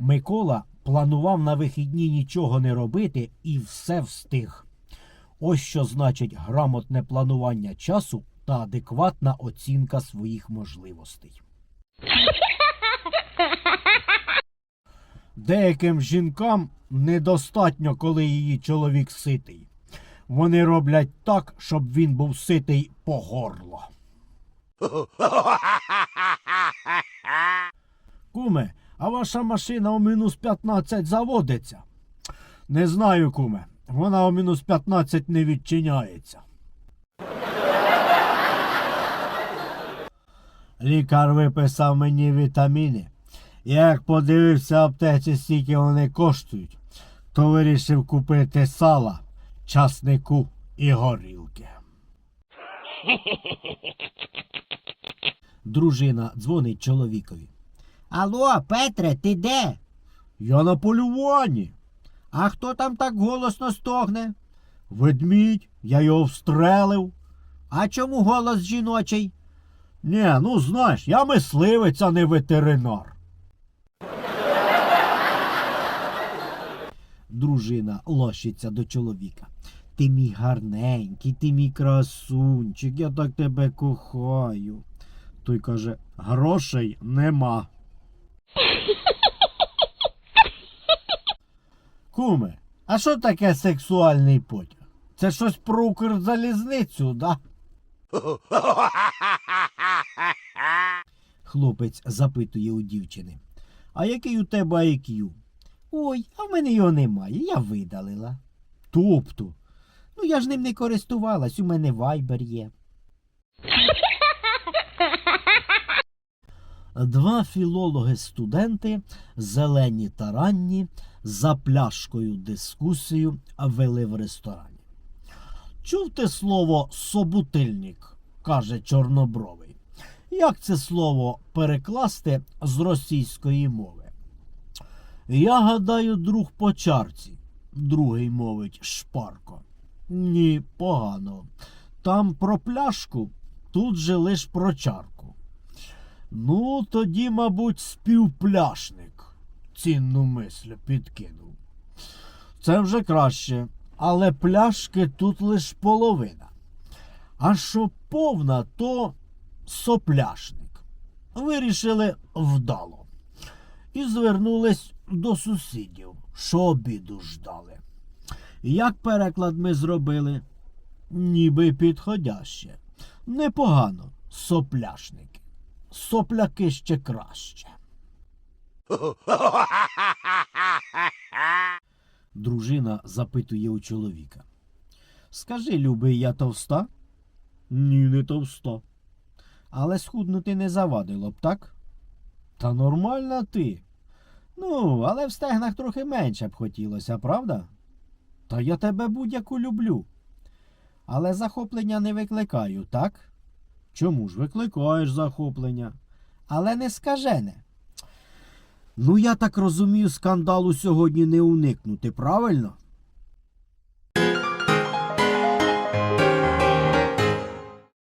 Микола планував на вихідні нічого не робити і все встиг. Ось що значить грамотне планування часу та адекватна оцінка своїх можливостей. Деяким жінкам недостатньо, коли її чоловік ситий. Вони роблять так, щоб він був ситий по горло. Куме, а ваша машина у мінус 15 заводиться? Не знаю, куме. Вона у мінус 15 не відчиняється. Лікар виписав мені вітаміни. Як подивився аптеці, скільки вони коштують, то вирішив купити сала, часнику і горілки. Дружина дзвонить чоловікові. Алло, Петре, ти де? Я на полюванні. А хто там так голосно стогне? Ведмідь, я його встрелив. А чому голос жіночий? Ні, ну знаєш, я мисливець, а не ветеринар. Дружина лощиться до чоловіка. Ти мій гарненький, ти мій красунчик, я так тебе кохаю. Той каже, грошей нема. Куме, а що таке сексуальний потяг? Це щось про Укрзалізницю, да? Хлопець запитує у дівчини. А який у тебе IQ? Ой, а в мене його немає, я видалила. Тобто, Ну я ж ним не користувалась, у мене вайбер є. Два філологи-студенти, зелені та ранні, за пляшкою дискусію вели в ресторані. Чув те слово собутильник, каже Чорнобровий. Як це слово перекласти з російської мови? Я гадаю, друг по чарці, другий мовить шпарко. Ні, погано. Там про пляшку, тут же лиш про чарку. Ну, тоді, мабуть, співпляшник цінну мислю підкинув. Це вже краще, але пляшки тут лиш половина. А що повна, то сопляшник. Вирішили вдало. І звернулись до сусідів, що обіду ждали. Як переклад ми зробили? Ніби підходяще. Непогано, сопляшники. Сопляки ще краще. Дружина запитує у чоловіка. Скажи, любий, я товста? Ні, не товста. Але схуднути не завадило б, так? Та нормальна ти. Ну, але в стегнах трохи менше б хотілося, правда? Та я тебе будь-яку люблю. Але захоплення не викликаю, так? Чому ж викликаєш захоплення? Але не скажене. Ну, я так розумію, скандалу сьогодні не уникнути, правильно?